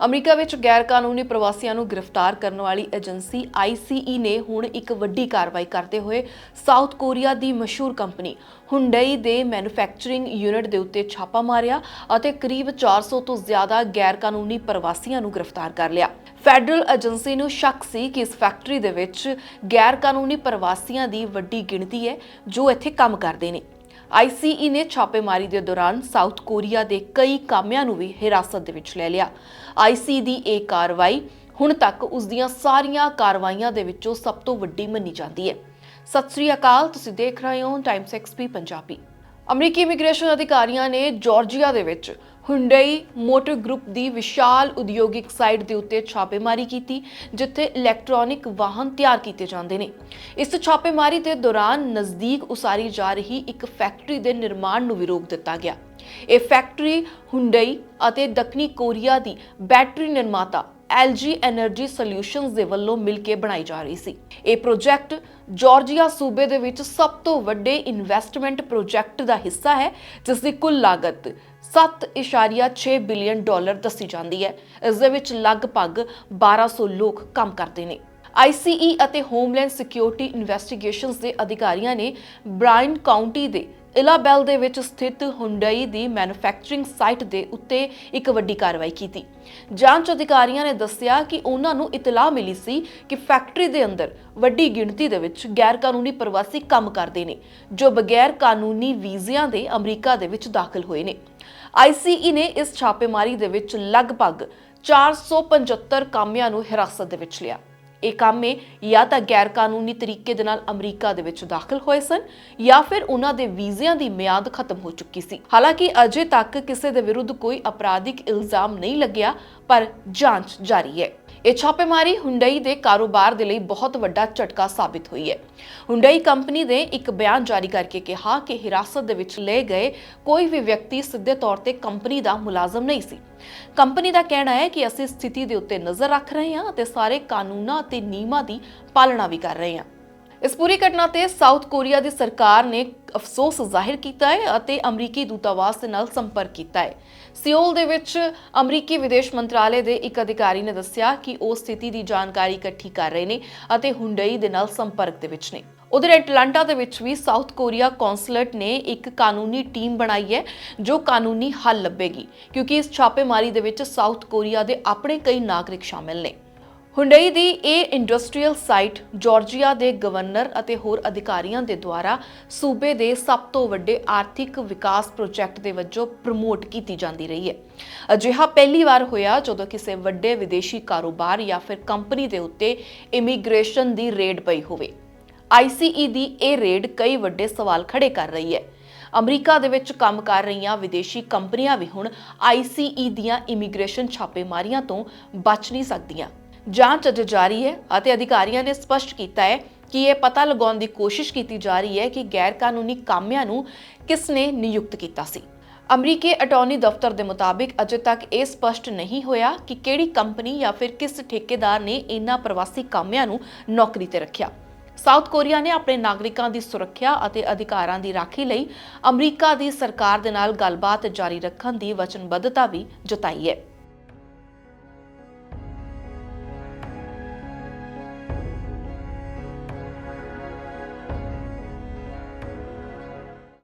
America ਵਿੱਚ ਗੈਰ ਕਾਨੂੰਨੀ ਪ੍ਰਵਾਸੀਆਂ ਨੂੰ ਗ੍ਰਿਫਤਾਰ ਕਰਨ ਵਾਲੀ ਏਜੰਸੀ ICE ਨੇ ਹੁਣ ਇੱਕ ਵੱਡੀ ਕਾਰਵਾਈ ਕਰਦੇ ਹੋਏ ਸਾਊਥ ਕੋਰੀਆ ਦੀ ਮਸ਼ਹੂਰ ਕੰਪਨੀ ਹੁੰਡਈ ਦੇ ਮੈਨੂਫੈਕਚਰਿੰਗ ਯੂਨਿਟ ਦੇ ਉੱਤੇ ਛਾਪਾ ਮਾਰਿਆ ਅਤੇ ਕਰੀਬ 400 ਤੋਂ ਜ਼ਿਆਦਾ ਗੈਰ ਕਾਨੂੰਨੀ ਪ੍ਰਵਾਸੀਆਂ ਨੂੰ ਗ੍ਰਿਫਤਾਰ ਕਰ ਲਿਆ। ਫੈਡਰਲ ਏਜੰਸੀ ਨੂੰ ਸ਼ੱਕ ਸੀ ਕਿ ਇਸ ਫੈਕਟਰੀ ਦੇ ਵਿੱਚ ਗੈਰ ਕਾਨੂੰਨੀ ਪ੍ਰਵਾਸੀਆਂ ਦੀ ਵੱਡੀ ਗਿਣਤੀ ਹੈ ਜੋ ਇੱਥੇ ਕੰਮ ਕਰਦੇ ਨੇ। ICE ਨੇ ਛਾਪੇਮਾਰੀ ਦੇ ਦੌਰਾਨ ਸਾਊਥ ਕੋਰੀਆ ਦੇ ਕਈ ਕਾਮਿਆਂ ਨੂੰ ਵੀ ਹਿਰਾਸਤ ਦੇ ਵਿੱਚ ਲੈ ਲਿਆ। ICE ਦੀ ਇਹ ਕਾਰਵਾਈ ਹੁਣ ਤੱਕ ਉਸ ਦੀਆਂ ਸਾਰੀਆਂ ਕਾਰਵਾਈਆਂ ਦੇ ਵਿੱਚੋਂ ਸਭ ਤੋਂ ਵੱਡੀ ਮੰਨੀ ਜਾਂਦੀ ਹੈ। ਸਤਿ ਸ੍ਰੀ ਅਕਾਲ, ਤੁਸੀਂ ਦੇਖ ਰਹੇ ਹੋ ਟਾਈਮਸ ਐਕਸਪੀ ਪੰਜਾਬੀ। ਅਮਰੀਕੀ ਇਮੀਗ੍ਰੇਸ਼ਨ ਅਧਿਕਾਰੀਆਂ ਨੇ ਜਾਰਜੀਆ ਦੇ ਵਿੱਚ ਹੁੰਡਈ ਮੋਟਰ ਗਰੁੱਪ ਦੀ ਵਿਸ਼ਾਲ ਉਦਯੋਗਿਕ ਸਾਈਟ ਦੇ ਉੱਤੇ ਛਾਪੇਮਾਰੀ ਕੀਤੀ, ਜਿੱਥੇ ਇਲੈਕਟ੍ਰੋਨਿਕ ਵਾਹਨ ਤਿਆਰ ਕੀਤੇ ਜਾਂਦੇ ਨੇ। ਇਸ ਛਾਪੇਮਾਰੀ ਦੇ ਦੌਰਾਨ ਨਜ਼ਦੀਕ ਉਸਾਰੀ ਜਾ ਰਹੀ ਇੱਕ ਫੈਕਟਰੀ ਦੇ ਨਿਰਮਾਣ ਨੂੰ ਵੀ ਰੋਕ ਦਿੱਤਾ ਗਿਆ। ਇਹ ਫੈਕਟਰੀ ਹੁੰਡਈ ਅਤੇ ਦੱਖਣੀ ਕੋਰੀਆ ਦੀ ਬੈਟਰੀ ਨਿਰਮਾਤਾ LG ਐਨਰਜੀ ਸੋਲਿਊਸ਼ਨਸ ਦੇ ਵੱਲੋਂ ਮਿਲ ਕੇ ਬਣਾਈ ਜਾ ਰਹੀ ਸੀ। ਇਹ ਪ੍ਰੋਜੈਕਟ ਜਾਰਜੀਆ ਸੂਬੇ ਦੇ ਵਿੱਚ ਸਭ ਤੋਂ ਵੱਡੇ ਇਨਵੈਸਟਮੈਂਟ ਪ੍ਰੋਜੈਕਟ ਦਾ ਹਿੱਸਾ ਹੈ, ਜਿਸ ਦੀ ਕੁੱਲ ਲਾਗਤ 7.6 ਬਿਲੀਅਨ ਡਾਲਰ ਦੱਸੀ ਜਾਂਦੀ ਹੈ। ਇਸ ਦੇ ਵਿੱਚ ਲਗਭਗ 1200 ਲੋਕ ਕੰਮ ਕਰਦੇ ਨੇ। ICE ਅਤੇ ਹੋਮਲੈਂਡ ਸਿਕਿਉਰਿਟੀ ਇਨਵੈਸਟੀਗੇਸ਼ਨਸ ਦੇ ਅਧਿਕਾਰੀਆਂ ਨੇ ਬ੍ਰਾਇਨ ਕਾਉਂਟੀ ਦੇ ਇਲਾਬੈਲ ਦੇ ਵਿੱਚ ਸਥਿਤ ਹੁੰਡਈ ਦੀ ਮੈਨੂਫੈਕਚਰਿੰਗ ਸਾਈਟ ਦੇ ਉੱਤੇ ਇੱਕ ਵੱਡੀ ਕਾਰਵਾਈ ਕੀਤੀ। ਜਾਂਚ ਅਧਿਕਾਰੀਆਂ ਨੇ ਦੱਸਿਆ ਕਿ ਉਹਨਾਂ ਨੂੰ ਇਤਲਾਹ ਮਿਲੀ ਸੀ ਕਿ ਫੈਕਟਰੀ ਦੇ ਅੰਦਰ ਵੱਡੀ ਗਿਣਤੀ ਦੇ ਵਿੱਚ ਗੈਰ ਕਾਨੂੰਨੀ ਪ੍ਰਵਾਸੀ ਕੰਮ ਕਰਦੇ ਨੇ, ਜੋ ਬਗੈਰ ਕਾਨੂੰਨੀ ਵੀਜ਼ਿਆਂ ਦੇ ਅਮਰੀਕਾ ਦੇ ਵਿੱਚ ਦਾਖਲ ਹੋਏ ਨੇ। ICE ਨੇ ਇਸ ਛਾਪੇਮਾਰੀ ਦੇ ਵਿੱਚ ਲਗਭਗ 475 ਕਾਮਿਆਂ ਨੂੰ ਹਿਰਾਸਤ ਦੇ ਵਿੱਚ ਲਿਆ। ਇਹ ਕਾਮੇ ਜਾਂ ਤਾਂ ਗੈਰ ਕਾਨੂੰਨੀ ਤਰੀਕੇ ਦੇ ਨਾਲ ਅਮਰੀਕਾ ਦੇ ਵਿੱਚ ਦਾਖਲ ਹੋਏ ਸਨ ਜਾਂ ਫਿਰ ਉਹਨਾਂ ਦੇ ਵੀਜ਼ਿਆਂ ਦੀ ਮਿਆਦ ਖਤਮ ਹੋ ਚੁੱਕੀ ਸੀ। ਹਾਲਾਂਕਿ ਅਜੇ ਤੱਕ ਕਿਸੇ ਦੇ ਵਿਰੁੱਧ ਕੋਈ ਅਪਰਾਧਿਕ ਇਲਜ਼ਾਮ ਨਹੀਂ ਲੱਗਿਆ, ਪਰ ਜਾਂਚ ਜਾਰੀ ਹੈ। ਇਹ ਛਾਪੇਮਾਰੀ ਹੁੰਡਈ ਦੇ ਕਾਰੋਬਾਰ ਦੇ ਲਈ ਬਹੁਤ ਵੱਡਾ ਝਟਕਾ ਸਾਬਿਤ ਹੋਈ ਹੈ। ਹੁੰਡਈ ਕੰਪਨੀ ਨੇ ਇੱਕ ਬਿਆਨ ਜਾਰੀ ਕਰਕੇ ਕਿਹਾ ਕਿ ਹਿਰਾਸਤ ਦੇ ਵਿੱਚ ਲਏ ਗਏ ਕੋਈ ਵੀ ਵਿਅਕਤੀ ਸਿੱਧੇ ਤੌਰ ਤੇ ਕੰਪਨੀ ਦਾ ਮੁਲਾਜ਼ਮ ਨਹੀਂ ਸੀ। ਕੰਪਨੀ ਦਾ ਕਹਿਣਾ ਹੈ ਕਿ ਅਸੀਂ ਸਥਿਤੀ ਦੇ ਉੱਤੇ ਨਜ਼ਰ ਰੱਖ ਰਹੇ ਹਾਂ ਅਤੇ ਸਾਰੇ ਕਾਨੂੰਨਾਂ ਅਤੇ ਨਿਯਮਾਂ ਦੀ ਪਾਲਣਾ ਵੀ ਕਰ ਰਹੇ ਹਾਂ। ਇਸ ਪੂਰੀ ਘਟਨਾ ਤੇ ਸਾਊਥ ਕੋਰੀਆ ਦੀ ਸਰਕਾਰ ਨੇ ਅਫਸੋਸ ਜ਼ਾਹਿਰ ਕੀਤਾ ਹੈ ਅਤੇ ਅਮਰੀਕੀ ਦੂਤਾਵਾਸ ਦੇ ਨਾਲ ਸੰਪਰਕ ਕੀਤਾ ਹੈ। ਸਿਓਲ ਦੇ ਵਿੱਚ ਅਮਰੀਕੀ ਵਿਦੇਸ਼ ਮੰਤਰਾਲੇ ਦੇ ਇੱਕ ਅਧਿਕਾਰੀ ਨੇ ਦੱਸਿਆ ਕਿ ਉਹ ਸਥਿਤੀ ਦੀ ਜਾਣਕਾਰੀ ਇਕੱਠੀ ਕਰ ਰਹੇ ਨੇ ਅਤੇ ਹੁੰਡਈ ਦੇ ਨਾਲ ਸੰਪਰਕ ਦੇ ਵਿੱਚ ਨੇ। ਉਧਰ ਐਟਲਾਂਟਾ ਦੇ ਵਿੱਚ ਵੀ ਸਾਊਥ ਕੋਰੀਆ ਕੌਂਸਲੇਟ ਨੇ ਇੱਕ ਕਾਨੂੰਨੀ ਟੀਮ ਬਣਾਈ ਹੈ, ਜੋ ਕਾਨੂੰਨੀ ਹੱਲ ਲੱਭੇਗੀ, ਕਿਉਂਕਿ ਇਸ ਛਾਪੇਮਾਰੀ ਦੇ ਵਿੱਚ ਸਾਊਥ ਕੋਰੀਆ ਦੇ ਆਪਣੇ ਕਈ ਨਾਗਰਿਕ ਸ਼ਾਮਿਲ ਨੇ। ਹੁੰਡਈ ਦੀ ਇਹ ਇੰਡਸਟਰੀਅਲ ਸਾਈਟ ਜਾਰਜੀਆ ਦੇ ਗਵਰਨਰ ਅਤੇ ਹੋਰ ਅਧਿਕਾਰੀਆਂ ਦੇ ਦੁਆਰਾ ਸੂਬੇ ਦੇ ਸਭ ਤੋਂ ਵੱਡੇ ਆਰਥਿਕ ਵਿਕਾਸ ਪ੍ਰੋਜੈਕਟ ਦੇ ਵਜੋਂ ਪ੍ਰਮੋਟ ਕੀਤੀ ਜਾਂਦੀ ਰਹੀ ਹੈ। ਅਜਿਹਾ ਪਹਿਲੀ ਵਾਰ ਹੋਇਆ ਜਦੋਂ ਕਿਸੇ ਵੱਡੇ ਵਿਦੇਸ਼ੀ ਕਾਰੋਬਾਰ ਜਾਂ ਫਿਰ ਕੰਪਨੀ ਦੇ ਉੱਤੇ ਇਮੀਗ੍ਰੇਸ਼ਨ ਦੀ ਰੇਡ ਪਈ ਹੋਵੇ। ICE ਦੀ ਇਹ ਰੇਡ ਕਈ ਵੱਡੇ ਸਵਾਲ ਖੜੇ ਕਰ ਰਹੀ ਹੈ। ਅਮਰੀਕਾ ਦੇ ਵਿੱਚ ਕੰਮ ਕਰ ਰਹੀਆਂ ਵਿਦੇਸ਼ੀ ਕੰਪਨੀਆਂ ਵੀ ਹੁਣ ICE ਦੀਆਂ ਇਮੀਗ੍ਰੇਸ਼ਨ ਛਾਪੇਮਾਰੀਆਂ ਤੋਂ ਬਚ ਨਹੀਂ ਸਕਦੀਆਂ। ਜਾਂਚ ਅਜੇ ਜਾਰੀ ਹੈ ਅਤੇ ਅਧਿਕਾਰੀਆਂ ਨੇ ਸਪਸ਼ਟ ਕੀਤਾ ਹੈ ਕਿ ਇਹ ਪਤਾ ਲਗਾਉਣ ਦੀ ਕੋਸ਼ਿਸ਼ ਕੀਤੀ ਜਾ ਰਹੀ ਹੈ ਕਿ ਗੈਰ ਕਾਨੂੰਨੀ ਕਾਮਿਆਂ ਨੂੰ ਕਿਸ ਨੇ ਨਿਯੁਕਤ ਕੀਤਾ ਸੀ। ਅਮਰੀਕੀ ਅਟਾਰਨੀ ਦਫ਼ਤਰ ਦੇ ਮੁਤਾਬਿਕ ਅਜੇ ਤੱਕ ਇਹ ਸਪਸ਼ਟ ਨਹੀਂ ਹੋਇਆ ਕਿ ਕਿਹੜੀ ਕੰਪਨੀ ਜਾਂ ਫਿਰ ਕਿਸ ਠੇਕੇਦਾਰ ਨੇ ਇਨ੍ਹਾਂ ਪ੍ਰਵਾਸੀ ਕਾਮਿਆਂ ਨੂੰ ਨੌਕਰੀ ਤੇ ਰੱਖਿਆ। ਸਾਊਥ ਕੋਰੀਆ ਨੇ ਆਪਣੇ ਨਾਗਰਿਕਾਂ ਦੀ ਸੁਰੱਖਿਆ ਅਤੇ ਅਧਿਕਾਰਾਂ ਦੀ ਰਾਖੀ ਲਈ ਅਮਰੀਕਾ ਦੀ ਸਰਕਾਰ ਦੇ ਨਾਲ ਗੱਲਬਾਤ ਜਾਰੀ ਰੱਖਣ ਦੀ ਵਚਨਬੱਧਤਾ ਵੀ ਜਤਾਈ ਹੈ।